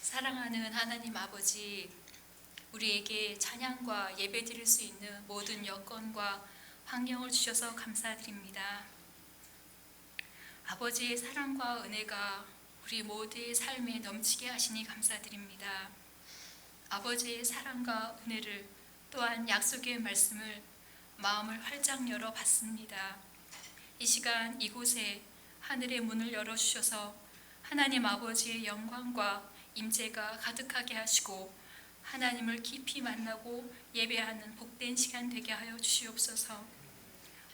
사랑하는 하나님 아버지, 우리에게 찬양과 예배 드릴 수 있는 모든 여건과 환경을 주셔서 감사드립니다. 아버지의 사랑과 은혜가 우리 모두의 삶에 넘치게 하시니 감사드립니다. 아버지의 사랑과 은혜를 또한 약속의 말씀을 마음을 활짝 열어 받습니다. 이 시간 이곳에 하늘의 문을 열어 주셔서 하나님 아버지의 영광과 임재가 가득하게 하시고 하나님을 깊이 만나고 예배하는 복된 시간 되게 하여 주시옵소서.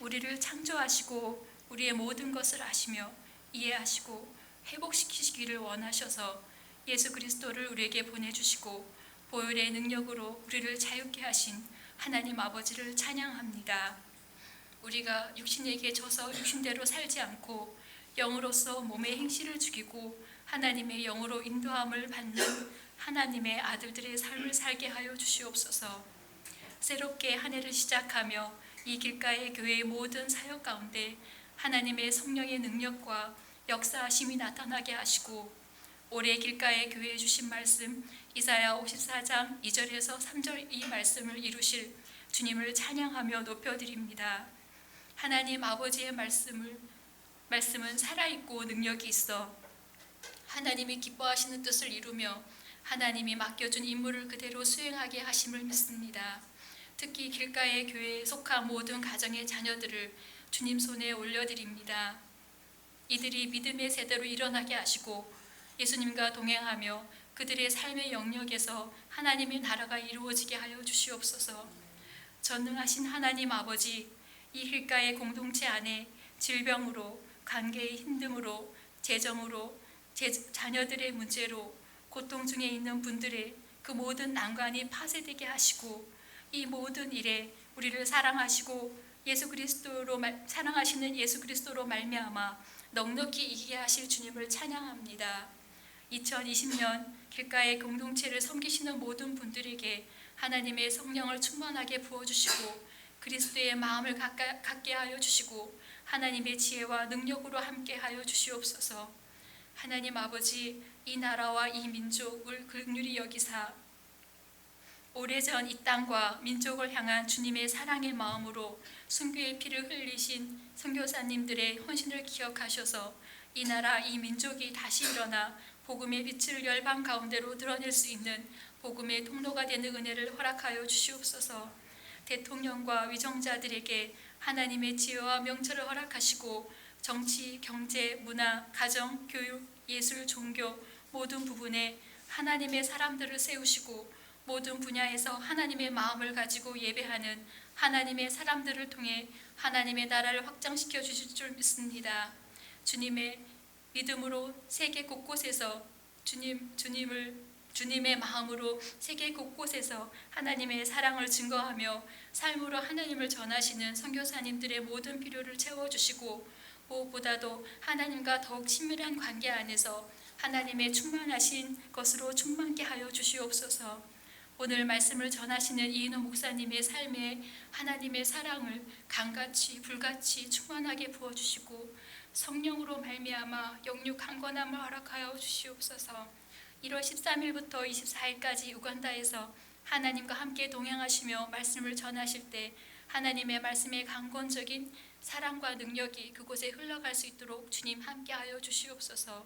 우리를 창조하시고 우리의 모든 것을 아시며 이해하시고 회복시키시기를 원하셔서 예수 그리스도를 우리에게 보내주시고 보혈의 능력으로 우리를 자유케 하신 하나님 아버지를 찬양합니다. 우리가 육신에게 져서 육신대로 살지 않고 영으로서 몸의 행실을 죽이고 하나님의 영으로 인도함을 받는 하나님의 아들들의 삶을 살게 하여 주시옵소서. 새롭게 한 해를 시작하며 이 길가의 교회의 모든 사역 가운데 하나님의 성령의 능력과 역사하심이 나타나게 하시고 올해 길가의 교회에 주신 말씀 이사야 54장 2절에서 3절 이 말씀을 이루실 주님을 찬양하며 높여드립니다. 하나님 아버지의 말씀을 말씀은 살아있고 능력이 있어 하나님이 기뻐하시는 뜻을 이루며 하나님이 맡겨준 임무를 그대로 수행하게 하심을 믿습니다. 특히 길가의 교회에 속한 모든 가정의 자녀들을 주님 손에 올려드립니다. 이들이 믿음의 세대로 일어나게 하시고 예수님과 동행하며 그들의 삶의 영역에서 하나님의 나라가 이루어지게 하여 주시옵소서. 전능하신 하나님 아버지, 이 길가의 공동체 안에 질병으로, 관계의 힘듦으로, 재정으로, 제 자녀들의 문제로 고통 중에 있는 분들의 그 모든 난관이 파쇄되게 하시고 이 모든 일에 우리를 사랑하시고 예수 그리스도로 말, 사랑하시는 예수 그리스도로 말미암아 넉넉히 이기게 하실 주님을 찬양합니다. 2020년 길가의 공동체를 섬기시는 모든 분들에게 하나님의 성령을 충만하게 부어 주시고 그리스도의 마음을 갖게 하여 주시고 하나님의 지혜와 능력으로 함께 하여 주시옵소서. 하나님 아버지 이 나라와 이 민족을 극률히 여기사 오래전 이 땅과 민족을 향한 주님의 사랑의 마음으로 순교의 피를 흘리신 선교사님들의 헌신을 기억하셔서 이 나라 이 민족이 다시 일어나 복음의 빛을 열방 가운데로 드러낼 수 있는 복음의 통로가 되는 은혜를 허락하여 주시옵소서. 대통령과 위정자들에게 하나님의 지혜와 명철을 허락하시고 정치, 경제, 문화, 가정, 교육, 예술, 종교 모든 부분에 하나님의 사람들을 세우시고 모든 분야에서 하나님의 마음을 가지고 예배하는 하나님의 사람들을 통해 하나님의 나라를 확장시켜 주실 줄 믿습니다. 주님의 믿음으로 세계 곳곳에서 주님 주님을 주님의 마음으로 세계 곳곳에서 하나님의 사랑을 증거하며 삶으로 하나님을 전하시는 선교사님들의 모든 필요를 채워 주시고 무엇보다도 하나님과 더욱 친밀한 관계 안에서 하나님의 충만하신 것으로 충만케 하여 주시옵소서. 오늘 말씀을 전하시는 이인호 목사님의 삶에 하나님의 사랑을 강같이 불같이 충만하게 부어 주시고 성령으로 말미암아 영육 강건함을 허락하여 주시옵소서. 1월 13일부터 24일까지 우간다에서 하나님과 함께 동행하시며 말씀을 전하실 때 하나님의 말씀의 강건적인 사랑과 능력이 그곳에 흘러갈 수 있도록 주님 함께하여 주시옵소서.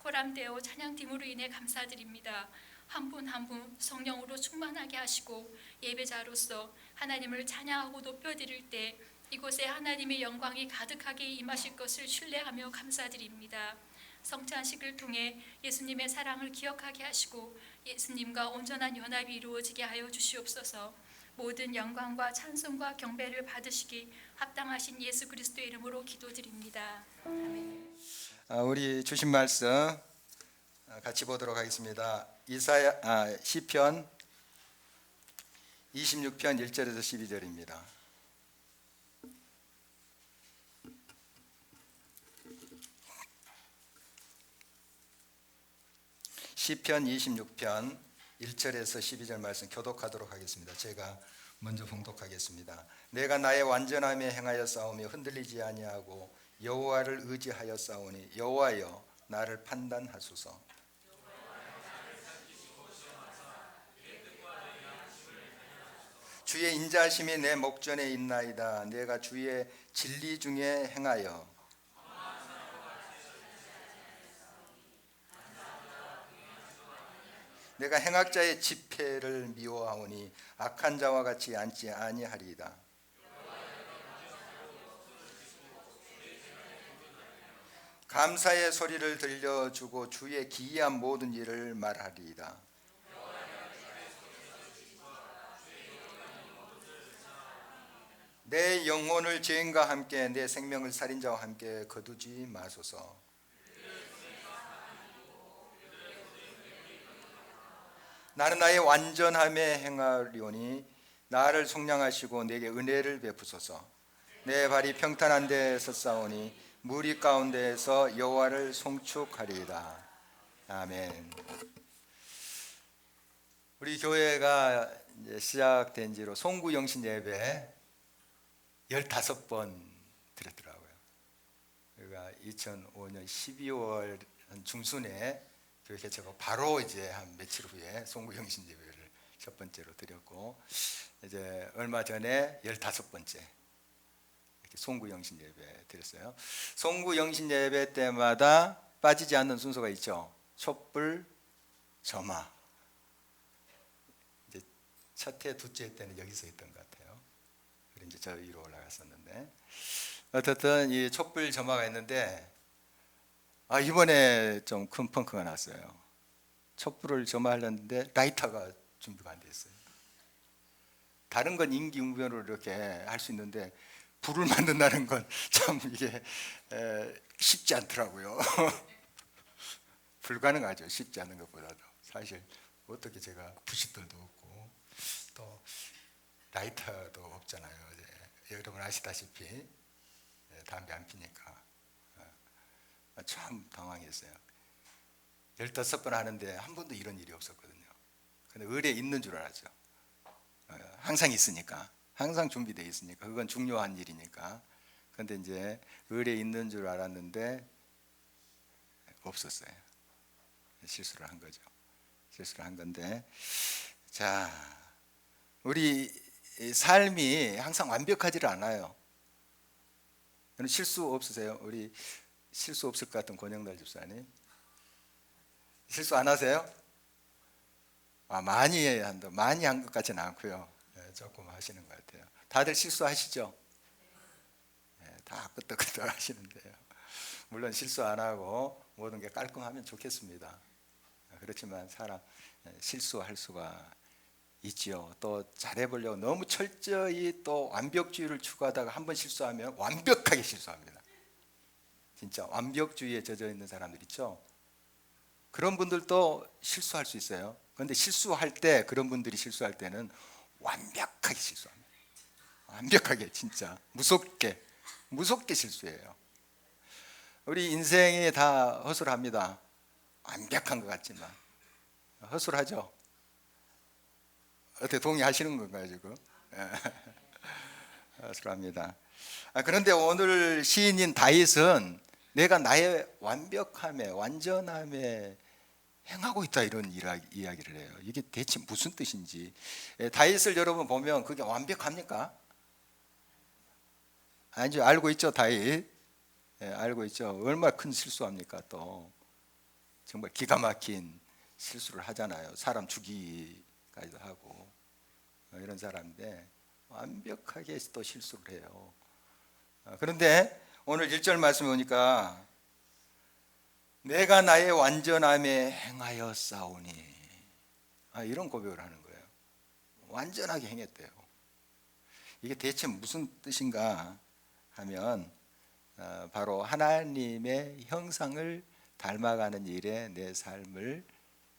코람데오 찬양팀으로 인해 감사드립니다. 한 분 한 분 성령으로 충만하게 하시고 예배자로서 하나님을 찬양하고 높여드릴 때 이곳에 하나님의 영광이 가득하게 임하실 것을 신뢰하며 감사드립니다. 성찬식을 통해 예수님의 사랑을 기억하게 하시고 예수님과 온전한 연합이 이루어지게 하여 주시옵소서. 모든 영광과 찬송과 경배를 받으시기 합당하신 예수 그리스도의 이름으로 기도드립니다. 아, 우리 주신 말씀 아, 같이 보도록 하겠습니다. 이사야 아, 시편 26편 1절에서 12절입니다. 시편 26편 1절에서 12절 말씀 교독하도록 하겠습니다. 제가 먼저 봉독하겠습니다. 내가 나의 완전함에 행하여 싸우며 흔들리지 아니하고 여호와를 의지하여 싸우니 여호와여 나를 판단하소서. 주의 인자심이 내 목전에 있나이다. 내가 주의 진리 중에 행하여 내가 행악자의 집회를 미워하오니 악한 자와 같이 앉지 아니하리이다. 감사의 소리를 들려주고 주의 기이한 모든 일을 말하리이다. 내 영혼을 죄인과 함께 내 생명을 살인자와 함께 거두지 마소서. 나는 나의 완전함에 행하리오니 나를 속량하시고 내게 은혜를 베푸소서. 내 발이 평탄한 데에 섰사오니 무리 가운데에서 여호와를 송축하리이다. 아멘. 우리 교회가 시작된 지로 송구 영신 예배 15번 드렸더라고요. 그가 2005년 12월 중순에 교회 개최하고 바로 이제 한 며칠 후에 송구 영신 예배를 첫 번째로 드렸고 이제 얼마 전에 15번째 이렇게 송구 영신 예배 드렸어요. 송구 영신 예배 때마다 빠지지 않는 순서가 있죠. 촛불, 점화. 이제 첫 해, 둘째 해 때는 여기서 했던 것 같아요. 그리고 이제 저 위로 올라갔었는데 어떻든 이 촛불 점화가 있는데 아 이번에 좀 큰 펑크가 났어요. 촛불을 점화하려는데 라이터가 준비가 안 됐어요. 다른 건 임기응변으로 이렇게 할 수 있는데 불을 만든다는 건 참 이게 에, 쉽지 않더라고요. 불가능하죠. 쉽지 않은 것보다도 사실 어떻게 제가 부싯돌도 없고 또 라이터도 없잖아요. 여러분 아시다시피 예, 담배 안 피니까 어, 참 당황했어요. 15번 하는데 한 번도 이런 일이 없었거든요. 근데 의뢰 있는 줄 알았죠. 어, 항상 있으니까. 항상 준비되어 있으니까. 그건 중요한 일이니까. 근데 이제 의뢰 있는 줄 알았는데 없었어요. 실수를 한 거죠. 실수를 한 건데 자, 우리 이 삶이 항상 완벽하지를 않아요. 실수 없으세요? 우리 실수 없을 것 같은 권영달 집사님. 실수 안 하세요? 아, 많이 한다. 많이 한 것 같지는 않고요. 예, 조금 하시는 것 같아요. 다들 실수하시죠? 예, 다 끄떡끄떡 하시는데요. 물론 실수 안 하고 모든 게 깔끔하면 좋겠습니다. 예, 그렇지만 사람 예, 실수할 수가 있지요. 또 잘해보려고 너무 철저히 또 완벽주의를 추구하다가 한 번 실수하면 완벽하게 실수합니다. 진짜 완벽주의에 젖어 있는 사람들 있죠. 그런 분들도 실수할 수 있어요. 그런데 실수할 때 그런 분들이 실수할 때는 완벽하게 실수합니다. 완벽하게 진짜 무섭게 무섭게 실수해요. 우리 인생이 다 허술합니다. 완벽한 것 같지만 허술하죠. 어떻게 동의하시는 건가요 지금? 허술합니다. 아, 그런데 오늘 시인인 다윗은 내가 나의 완벽함에 완전함에 행하고 있다 이런 이야기를 해요. 이게 대체 무슨 뜻인지. 예, 다윗을 여러분 보면 그게 완벽합니까? 아니죠. 알고 있죠 다윗? 예, 알고 있죠. 얼마나 큰 실수합니까 또? 정말 기가 막힌 실수를 하잖아요. 사람 죽이기까지도 하고. 어, 이런 사람인데 완벽하게 또 실수를 해요. 어, 그런데 오늘 1절 말씀에 오니까 내가 나의 완전함에 행하여 싸우니 아, 이런 고백을 하는 거예요. 완전하게 행했대요. 이게 대체 무슨 뜻인가 하면 어, 바로 하나님의 형상을 닮아가는 일에 내 삶을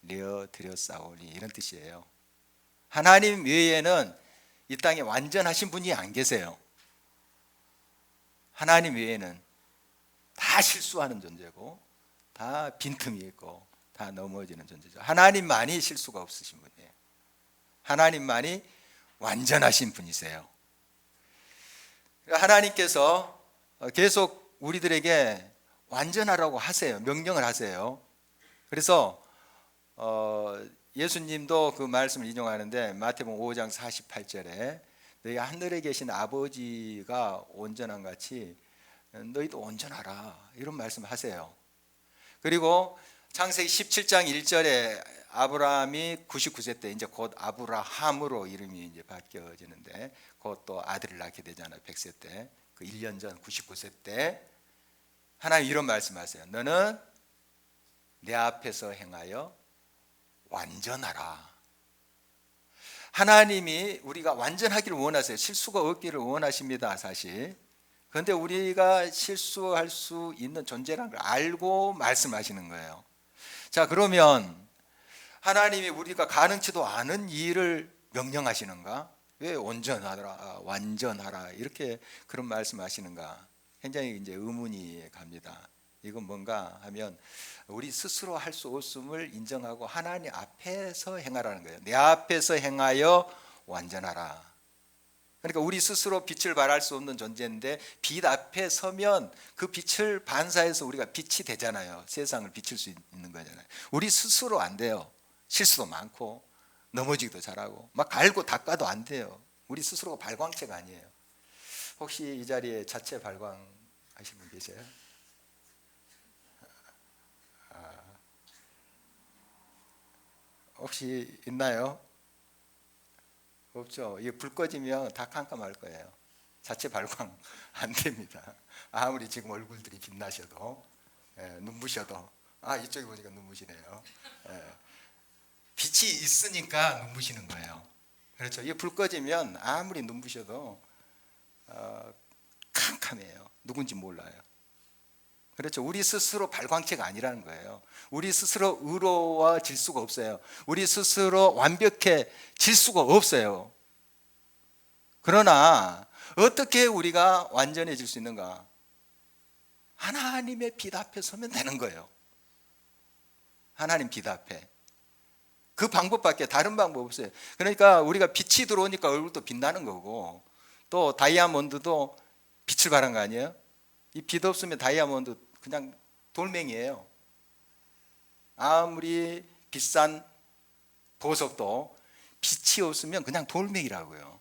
내어 드렸사오니 이런 뜻이에요. 하나님 외에는 이 땅에 완전하신 분이 안 계세요. 하나님 외에는 다 실수하는 존재고 다 빈틈이 있고 다 넘어지는 존재죠. 하나님만이 실수가 없으신 분이에요. 하나님만이 완전하신 분이세요. 하나님께서 계속 우리들에게 완전하라고 하세요. 명령을 하세요. 그래서 어, 예수님도 그 말씀을 인용하는데 마태복음 5장 48절에 너희 하늘에 계신 아버지가 온전한 같이 너희도 온전하라 이런 말씀하세요. 그리고 창세기 17장 1절에 아브라함이 99세 때 이제 곧 아브라함으로 이름이 이제 바뀌어지는데 곧 또 아들을 낳게 되잖아요. 100세 때. 그 1년 전 99세 때 하나님 이런 말씀하세요. 너는 내 앞에서 행하여 완전하라. 하나님이 우리가 완전하기를 원하세요. 실수가 없기를 원하십니다, 사실. 그런데 우리가 실수할 수 있는 존재라는 걸 알고 말씀하시는 거예요. 자, 그러면 하나님이 우리가 가능치도 않은 일을 명령하시는가? 왜 온전하라, 완전하라 이렇게 그런 말씀하시는가? 굉장히 이제 의문이 갑니다. 이건 뭔가 하면 우리 스스로 할 수 없음을 인정하고 하나님 앞에서 행하라는 거예요. 내 앞에서 행하여 완전하라. 그러니까 우리 스스로 빛을 발할 수 없는 존재인데 빛 앞에 서면 그 빛을 반사해서 우리가 빛이 되잖아요. 세상을 비출 수 있는 거잖아요. 우리 스스로 안 돼요. 실수도 많고 넘어지기도 잘하고 막 갈고 닦아도 안 돼요. 우리 스스로가 발광체가 아니에요. 혹시 이 자리에 자체 발광 하신 분 계세요? 혹시 있나요? 없죠. 이게 불 꺼지면 다 깜깜할 거예요. 자체 발광 안 됩니다. 아무리 지금 얼굴들이 빛나셔도 예, 눈부셔도 아 이쪽에 보니까 눈부시네요. 예, 빛이 있으니까 눈부시는 거예요. 그렇죠. 이게 불 꺼지면 아무리 눈부셔도 어, 캄캄해요. 누군지 몰라요. 그렇죠. 우리 스스로 발광체가 아니라는 거예요. 우리 스스로 의로워질 수가 없어요. 우리 스스로 완벽해질 수가 없어요. 그러나 어떻게 우리가 완전해질 수 있는가? 하나님의 빛 앞에 서면 되는 거예요. 하나님 빛 앞에. 그 방법밖에 다른 방법 없어요. 그러니까 우리가 빛이 들어오니까 얼굴도 빛나는 거고 또 다이아몬드도 빛을 발한 거 아니에요? 이 빛 없으면 다이아몬드 그냥 돌멩이에요. 아무리 비싼 보석도 빛이 없으면 그냥 돌멩이라고요.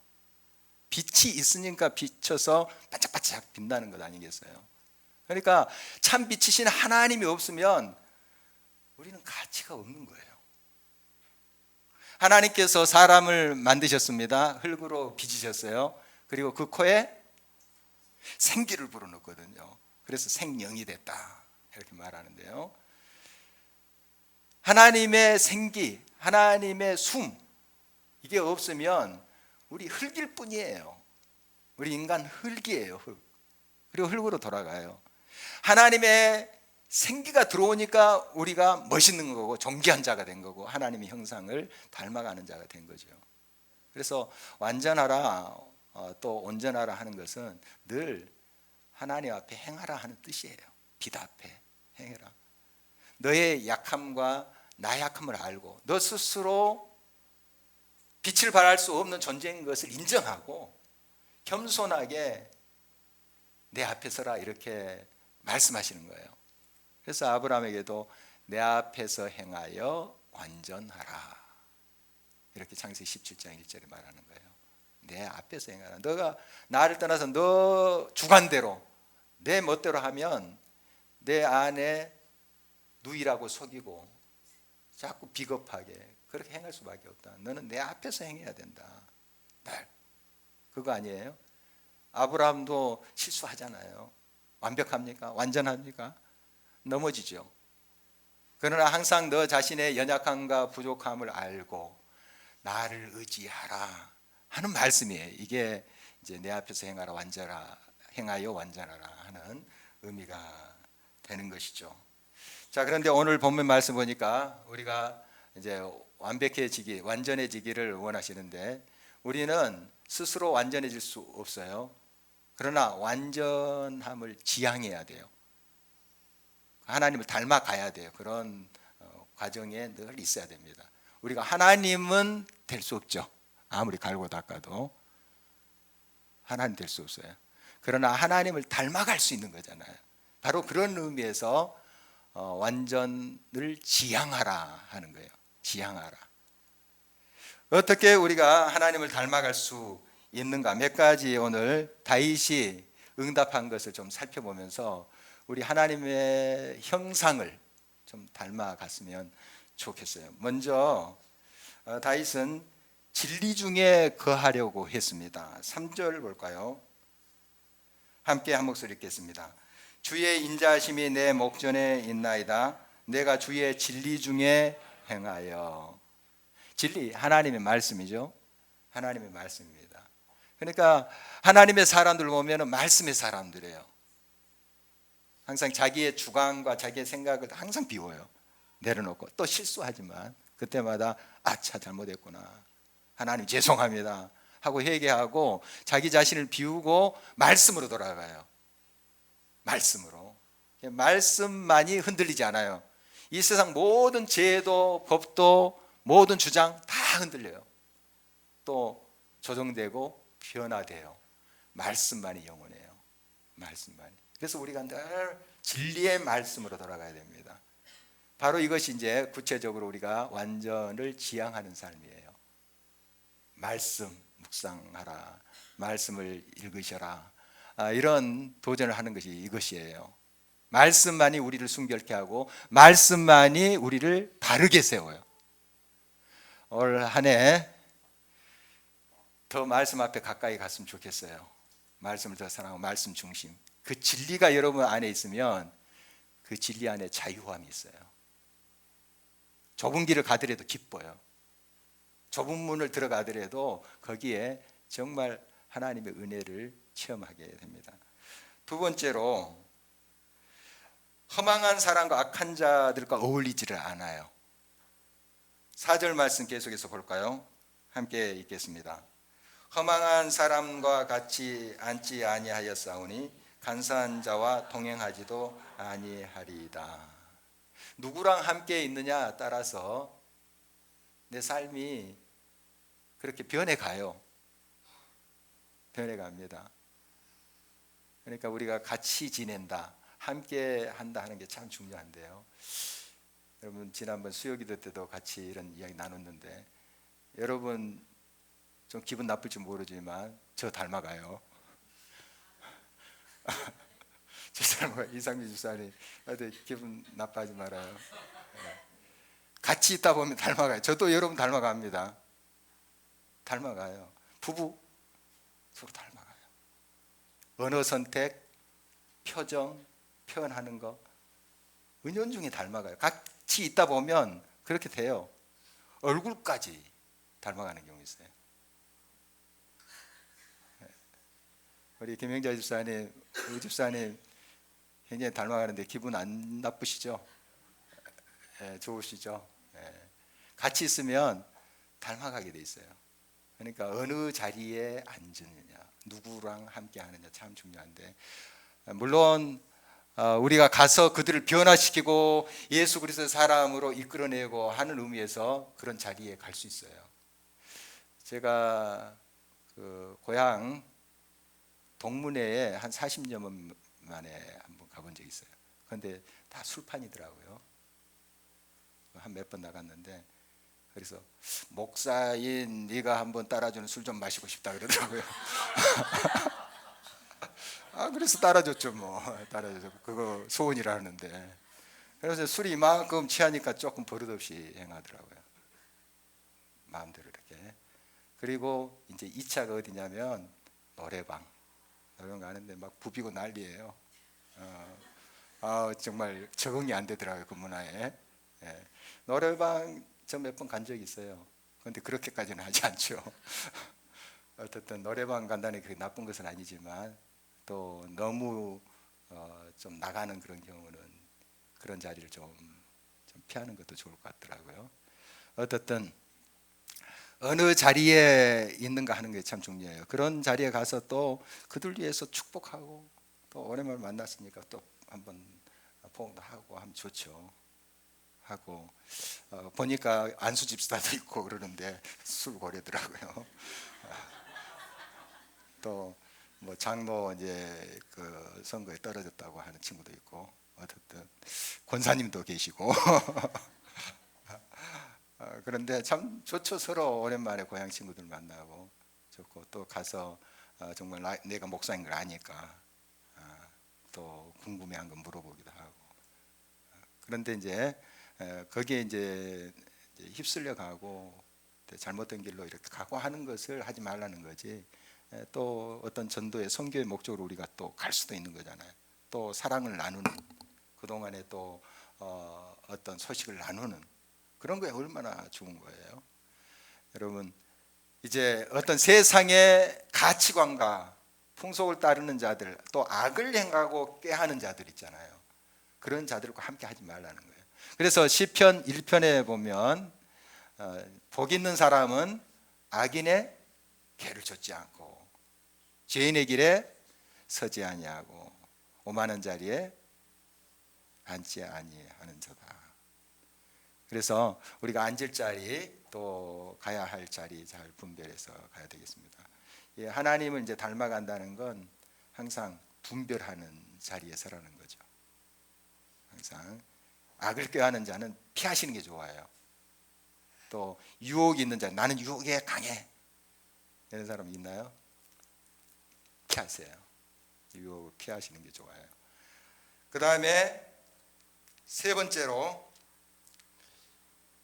빛이 있으니까 비쳐서 반짝반짝 빛나는 것 아니겠어요? 그러니까 참 빛이신 하나님이 없으면 우리는 가치가 없는 거예요. 하나님께서 사람을 만드셨습니다. 흙으로 빚으셨어요. 그리고 그 코에 생기를 불어넣거든요. 그래서 생명이 됐다. 이렇게 말하는데요. 하나님의 생기, 하나님의 숨, 이게 없으면 우리 흙일 뿐이에요. 우리 인간 흙이에요, 흙. 그리고 흙으로 돌아가요. 하나님의 생기가 들어오니까 우리가 멋있는 거고 존귀한 자가 된 거고 하나님의 형상을 닮아가는 자가 된 거죠. 그래서 완전하라 어, 또 온전하라 하는 것은 늘 하나님 앞에 행하라 하는 뜻이에요. 빛 앞에 행해라. 너의 약함과 나의 약함을 알고 너 스스로 빛을 발할 수 없는 존재인 것을 인정하고 겸손하게 내 앞에 서라 이렇게 말씀하시는 거예요. 그래서 아브라함에게도 내 앞에서 행하여 완전하라. 이렇게 창세기 17장 1절에 말하는 거예요. 내 앞에서 행하라. 너가 나를 떠나서 너 주관대로 내 멋대로 하면 내 안에 누이라고 속이고 자꾸 비겁하게 그렇게 행할 수밖에 없다. 너는 내 앞에서 행해야 된다. 날 그거 아니에요? 아브라함도 실수하잖아요. 완벽합니까? 완전합니까? 넘어지죠. 그러나 항상 너 자신의 연약함과 부족함을 알고 나를 의지하라 하는 말씀이에요. 이게 이제 내 앞에서 행하라 완전하 행하여 완전하라 하는 의미가 되는 것이죠. 자, 그런데 오늘 본문 말씀 보니까 우리가 이제 완벽해지기, 완전해지기를 원하시는데 우리는 스스로 완전해질 수 없어요. 그러나 완전함을 지향해야 돼요. 하나님을 닮아가야 돼요. 그런 어, 과정에 늘 있어야 됩니다. 우리가 하나님은 될 수 없죠. 아무리 갈고 닦아도 하나님 될 수 없어요. 그러나 하나님을 닮아갈 수 있는 거잖아요. 바로 그런 의미에서 어, 완전을 지향하라 하는 거예요. 지향하라. 어떻게 우리가 하나님을 닮아갈 수 있는가 몇 가지 오늘 다윗이 응답한 것을 좀 살펴보면서 우리 하나님의 형상을 좀 닮아갔으면 좋겠어요. 먼저 어, 다윗은 진리 중에 거하려고 했습니다. 3절 볼까요? 함께 한 목소리 읽겠습니다. 주의 인자심이 내 목전에 있나이다. 내가 주의 진리 중에 행하여. 진리 하나님의 말씀이죠. 하나님의 말씀입니다. 그러니까 하나님의 사람들 보면은 말씀의 사람들이에요. 항상 자기의 주관과 자기의 생각을 항상 비워요. 내려놓고 또 실수하지만 그때마다 아차 잘못했구나. 하나님 죄송합니다. 하고 회개하고 자기 자신을 비우고 말씀으로 돌아가요. 말씀으로. 말씀만이 흔들리지 않아요. 이 세상 모든 제도, 법도, 모든 주장 다 흔들려요. 또 조정되고 변화돼요. 말씀만이 영원해요. 말씀만이. 그래서 우리가 늘 진리의 말씀으로 돌아가야 됩니다. 바로 이것이 이제 구체적으로 우리가 완전을 지향하는 삶이에요. 말씀 묵상하라. 말씀을 읽으셔라. 아, 이런 도전을 하는 것이 이것이에요. 말씀만이 우리를 순결케 하고 말씀만이 우리를 바르게 세워요. 올 한 해 더 말씀 앞에 가까이 갔으면 좋겠어요. 말씀을 더 사랑하고 말씀 중심. 그 진리가 여러분 안에 있으면 그 진리 안에 자유함이 있어요. 좁은 길을 가더라도 기뻐요. 좁은 문을 들어가더라도 거기에 정말 하나님의 은혜를 체험하게 됩니다. 두 번째로 허망한 사람과 악한 자들과 어울리지를 않아요. 4절 말씀 계속해서 볼까요? 함께 읽겠습니다. 허망한 사람과 같이 앉지 아니하였사오니 간사한 자와 동행하지도 아니하리이다. 누구랑 함께 있느냐 따라서 내 삶이 그렇게 변해 가요. 변해 갑니다. 그러니까 우리가 같이 지낸다, 함께 한다 하는 게 참 중요한데요. 여러분 지난번 수요기도 때도 같이 이런 이야기 나눴는데 여러분 좀 기분 나쁠지 모르지만 저 닮아가요. 저 닮아가 이상민 집사님, 근데 기분 나빠하지 말아요. 예. 같이 있다 보면 닮아가요. 저도 여러분 닮아갑니다. 닮아가요. 부부 서로 닮아가요. 언어 선택, 표정, 표현하는 거 은연중에 닮아가요. 같이 있다 보면 그렇게 돼요. 얼굴까지 닮아가는 경우 있어요. 우리 김영자 집사님, 우리 집사님 굉장히 닮아가는데 기분 안 나쁘시죠? 예, 좋으시죠? 예. 같이 있으면 닮아가게 돼 있어요. 그러니까 어느 자리에 앉느냐, 누구랑 함께 하느냐 참 중요한데 물론 어, 우리가 가서 그들을 변화시키고 예수 그리스도의 사람으로 이끌어내고 하는 의미에서 그런 자리에 갈 수 있어요. 제가 그 고향 동문회에 한 40년 만에 한번 가본 적이 있어요. 그런데 다 술판이더라고요. 한 몇 번 나갔는데 그래서 목사인 네가 한번 따라주는 술 좀 마시고 싶다 그러더라고요. 아 그래서 따라줬죠 뭐 따라줘 그거 소원이라 하는데 그래서 술이 이만큼 취하니까 조금 버릇없이 행하더라고요. 마음대로 이렇게 그리고 이제 2차가 어디냐면 노래방 노래방 가는데 막 부비고 난리예요. 어, 아 정말 적응이 안 되더라고요 그 문화에 예. 노래방 저 몇 번 간 적이 있어요. 그런데 그렇게까지는 하지 않죠. 어쨌든 노래방 간다는 게 나쁜 것은 아니지만 또 너무 어, 좀 나가는 그런 경우는 그런 자리를 좀, 좀 피하는 것도 좋을 것 같더라고요. 어쨌든 어느 자리에 있는가 하는 게 참 중요해요. 그런 자리에 가서 또 그들 위해서 축복하고 또 오랜만에 만났으니까 또 한번 포옹도 하고 하면 좋죠. 하고 어, 보니까 안수 집사도 있고 그러는데 술 고래더라고요. 또 뭐 장로 이제 그 선거에 떨어졌다고 하는 친구도 있고 어쨌든 권사님도 계시고. 어, 그런데 참 좋죠. 서로 오랜만에 고향 친구들 만나고 좋고 또 가서 어, 정말 나- 내가 목사인 걸 아니까 아, 또 궁금해한 거 물어보기도 하고. 어, 그런데 이제 에, 거기에 이제, 휩쓸려 가고 또 잘못된 길로 이렇게 가고 하는 것을 하지 말라는 거지 에, 또 어떤 전도의 선교의 목적으로 우리가 또 갈 수도 있는 거잖아요 또 사랑을 나누는 그 동안에 또 어, 어떤 소식을 나누는 그런 거에 얼마나 좋은 거예요. 여러분 이제 어떤 세상의 가치관과 풍속을 따르는 자들 또 악을 행하고 꾀하는 자들 있잖아요. 그런 자들과 함께 하지 말라는 거예요. 그래서 시편 1편에 보면 어, 복 있는 사람은 악인의 개를 쫓지 않고 죄인의 길에 서지 아니하고 오만한 자리에 앉지 아니하는 자다. 그래서 우리가 앉을 자리 또 가야 할 자리 잘 분별해서 가야 되겠습니다. 예, 하나님을 이제 닮아간다는 건 항상 분별하는 자리에 서라는 거죠. 항상 악을 꾀하는 자는 피하시는 게 좋아요. 또 유혹이 있는 자, 나는 유혹에 강해. 이런 사람 있나요? 피하세요. 유혹을 피하시는 게 좋아요. 그 다음에 세 번째로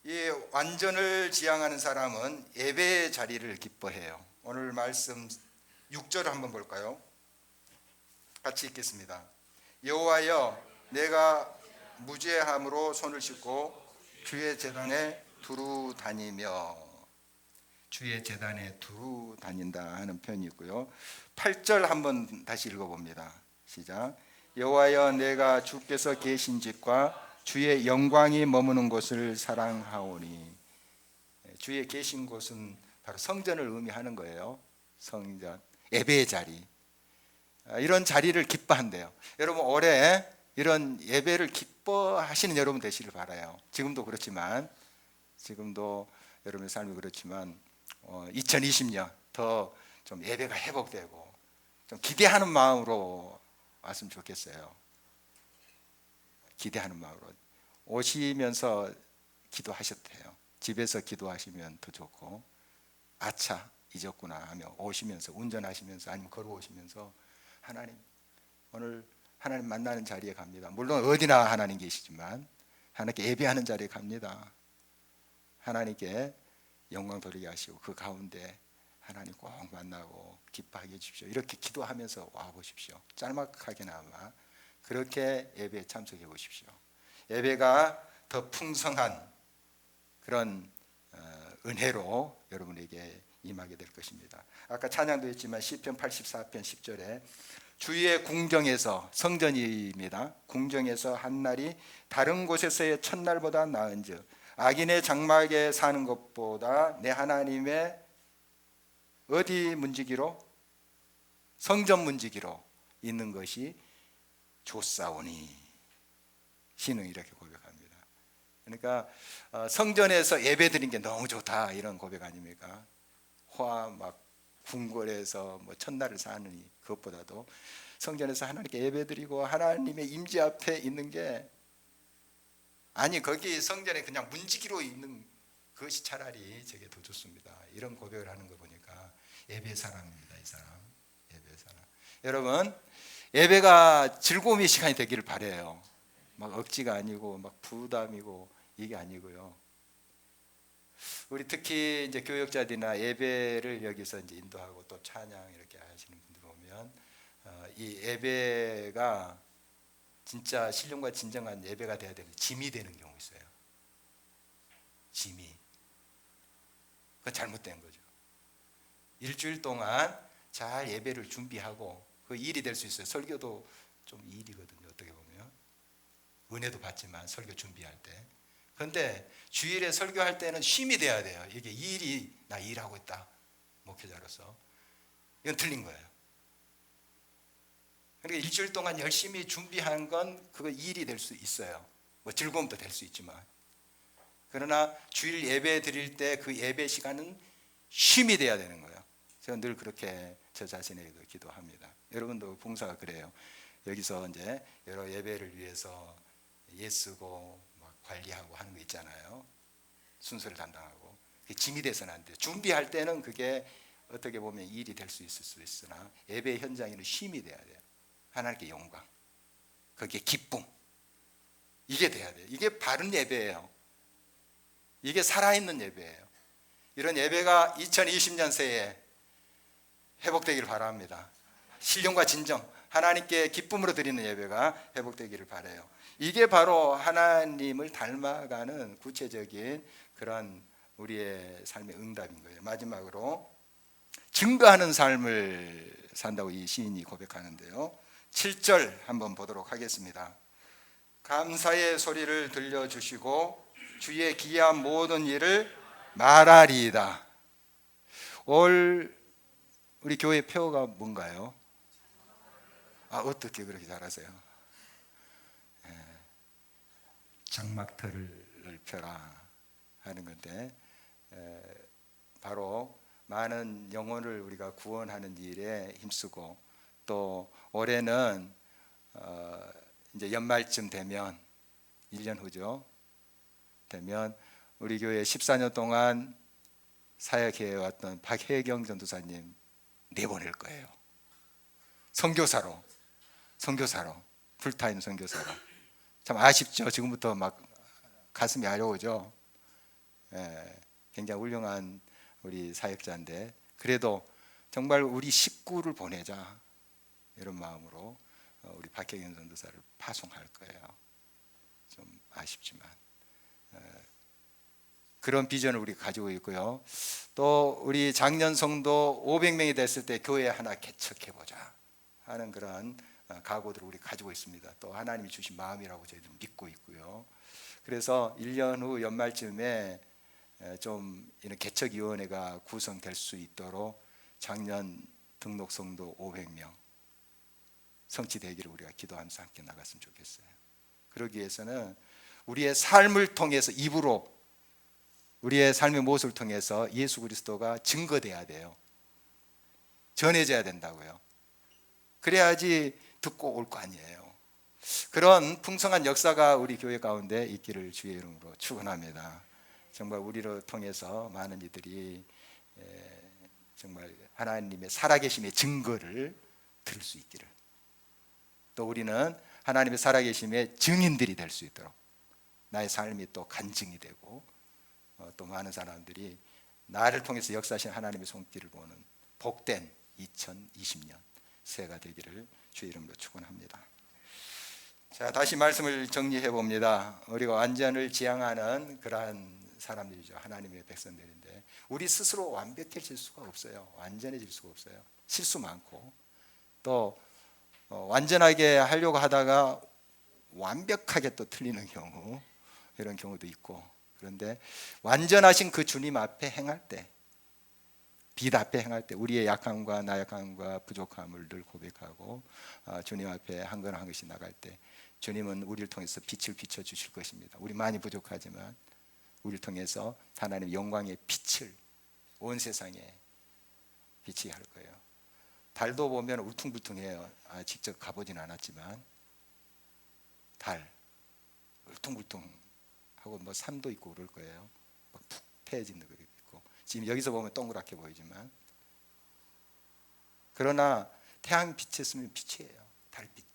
이 완전을 지향하는 사람은 예배의 자리를 기뻐해요. 오늘 말씀 6절을 한번 볼까요? 같이 읽겠습니다. 여호와여 내가 무죄함으로 손을 씻고 주의 제단에 두루 다니며 주의 제단에 두루 다닌다 하는 표현이 있고요. 8절 한번 다시 읽어봅니다. 시작. 여호와여 내가 주께서 계신 집과 주의 영광이 머무는 곳을 사랑하오니 주의 계신 곳은 바로 성전을 의미하는 거예요. 성전 예배의 자리 아, 이런 자리를 기뻐한대요. 여러분 올해 이런 예배를 기뻐 하시는 여러분 되시길 바라요. 지금도 그렇지만 지금도 여러분의 삶이 그렇지만 어, 2020년 더 좀 예배가 회복되고 좀 기대하는 마음으로 왔으면 좋겠어요. 기대하는 마음으로 오시면서 기도하셔도 돼요. 집에서 기도하시면 더 좋고 아차 잊었구나 하며 오시면서 운전하시면서 아니면 걸어오시면서 하나님 오늘 하나님 만나는 자리에 갑니다. 물론 어디나 하나님 계시지만 하나님께 예배하는 자리에 갑니다. 하나님께 영광 돌리게 하시고 그 가운데 하나님 꼭 만나고 기뻐하게 해주십시오. 이렇게 기도하면서 와 보십시오. 짤막하게나마 그렇게 예배에 참석해 보십시오. 예배가 더 풍성한 그런 어, 은혜로 여러분에게 임하게 될 것입니다. 아까 찬양도 했지만 시편 84편 10절에 주의 궁정에서 성전입니다. 궁정에서 한 날이 다른 곳에서의 첫날보다 나은즉 악인의 장막에 사는 것보다 내 하나님의 어디 문지기로 성전 문지기로 있는 것이 좋사오니 신은 이렇게 고백합니다. 그러니까 어, 성전에서 예배 드린 게 너무 좋다 이런 고백 아닙니까? 화막 궁궐에서 뭐 첫날을 사느니 그것보다도 성전에서 하나님께 예배드리고 하나님의 임재 앞에 있는 게 아니 거기 성전에 그냥 문지기로 있는 그것이 차라리 제게 더 좋습니다. 이런 고백을 하는 거 보니까 예배 사람입니다. 이 사람 예배 사람. 여러분 예배가 즐거움의 시간이 되기를 바래요. 막 억지가 아니고 막 부담이고 이게 아니고요. 우리 특히 이제 교역자들이나 예배를 여기서 이제 인도하고 또 찬양 이렇게 하시는 분들 보면 어, 이 예배가 진짜 신령과 진정한 예배가 돼야 되는 짐이 되는 경우 있어요. 짐이. 그건 잘못된 거죠. 일주일 동안 잘 예배를 준비하고 그 일이 될 수 있어요. 설교도 좀 일이거든요. 어떻게 보면 은혜도 받지만 설교 준비할 때. 그런데 주일에 설교할 때는 쉼이 돼야 돼요. 이게 일이 나 일하고 있다 목회자로서 이건 틀린 거예요. 그러니까 일주일 동안 열심히 준비한 건 그거 일이 될 수 있어요. 뭐 즐거움도 될 수 있지만 그러나 주일 예배 드릴 때 그 예배 시간은 쉼이 돼야 되는 거예요. 제가 늘 그렇게 저 자신에게도 기도합니다. 여러분도 봉사가 그래요. 여기서 이제 여러 예배를 위해서 예쓰고 막 관리하고 하는 거 있잖아요. 순서를 담당하고 그게 짐이 돼서는 안 돼요. 준비할 때는 그게 어떻게 보면 일이 될 수 있을 수 있으나 예배 현장에는 쉼이 돼야 돼요. 하나님께 영광, 거기에 기쁨 이게 돼야 돼요. 이게 바른 예배예요. 이게 살아있는 예배예요. 이런 예배가 2020년 새에 회복되기를 바랍니다. 신령과 진정, 하나님께 기쁨으로 드리는 예배가 회복되기를 바래요. 이게 바로 하나님을 닮아가는 구체적인 그런 우리의 삶의 응답인 거예요. 마지막으로 증거하는 삶을 산다고 이 시인이 고백하는데요. 7절 한번 보도록 하겠습니다. 감사의 소리를 들려주시고 주의 기한 모든 일을 말하리이다. 올 우리 교회 표가 뭔가요? 아 어떻게 그렇게 잘하세요? 예, 장막터를 펴라 하는 건데 에, 바로 많은 영혼을 우리가 구원하는 일에 힘쓰고 또 올해는 어, 이제 연말쯤 되면 1년 후죠. 되면 우리 교회 14년 동안 사역해 왔던 박혜경 전도사님 내보낼 거예요. 선교사로, 선교사로, 풀타임 선교사로. 참 아쉽죠. 지금부터 막 가슴이 아려오죠. 예, 굉장히 훌륭한 우리 사역자인데 그래도 정말 우리 식구를 보내자 이런 마음으로 어, 우리 박혜경 전도사를 파송할 거예요. 좀 아쉽지만 에, 그런 비전을 우리 가지고 있고요. 또 우리 작년 성도 500명이 됐을 때 교회 하나 개척해 보자 하는 그런 어, 각오들을 우리 가지고 있습니다. 또 하나님이 주신 마음이라고 저희들 믿고 있고요. 그래서 1년 후 연말쯤에 에, 좀 이런 개척위원회가 구성될 수 있도록 작년 등록 성도 500명 성취되기를 우리가 기도하면서 함께 나갔으면 좋겠어요. 그러기 위해서는 우리의 삶을 통해서 입으로 우리의 삶의 모습을 통해서 예수 그리스도가 증거돼야 돼요. 전해져야 된다고요. 그래야지 듣고 올 거 아니에요. 그런 풍성한 역사가 우리 교회 가운데 있기를 주의 이름으로 축원합니다. 정말 우리를 통해서 많은 이들이 에, 정말 하나님의 살아계심의 증거를 들을 수 있기를 또 우리는 하나님의 살아계심의 증인들이 될 수 있도록 나의 삶이 또 간증이 되고 어, 또 많은 사람들이 나를 통해서 역사하신 하나님의 손길을 보는 복된 2020년 새해가 되기를 주의 이름으로 축원합니다. 자 다시 말씀을 정리해 봅니다. 우리가 완전을 지향하는 그러한 사람들이죠. 하나님의 백성들인데 우리 스스로 완벽해질 수가 없어요. 완전해질 수가 없어요. 실수 많고 또 어, 완전하게 하려고 하다가 완벽하게 또 틀리는 경우 이런 경우도 있고 그런데 완전하신 그 주님 앞에 행할 때, 빛 앞에 행할 때 우리의 약함과 나약함과 부족함을 늘 고백하고 아, 주님 앞에 한 건 한 것이 나갈 때 주님은 우리를 통해서 빛을 비춰 주실 것입니다. 우리 많이 부족하지만 우리를 통해서 하나님 영광의 빛을 온 세상에 비치게 할 거예요. 달도 보면 울퉁불퉁해요. 아, 직접 가보진 않았지만 달 울퉁불퉁 하고 뭐 산도 있고 그럴 거예요. 패해진 것도 있고 지금 여기서 보면 동그랗게 보이지만 그러나 태양 빛에 있으면 빛이에요. 달빛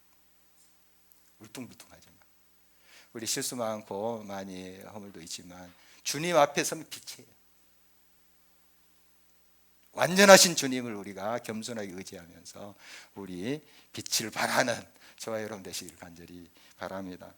울퉁불퉁하지만 우리 실수 많고 많이 허물도 있지만 주님 앞에 서면 빛이에요. 완전하신 주님을 우리가 겸손하게 의지하면서 우리 빛을 발하는 저와 여러분 되시길 간절히 바랍니다.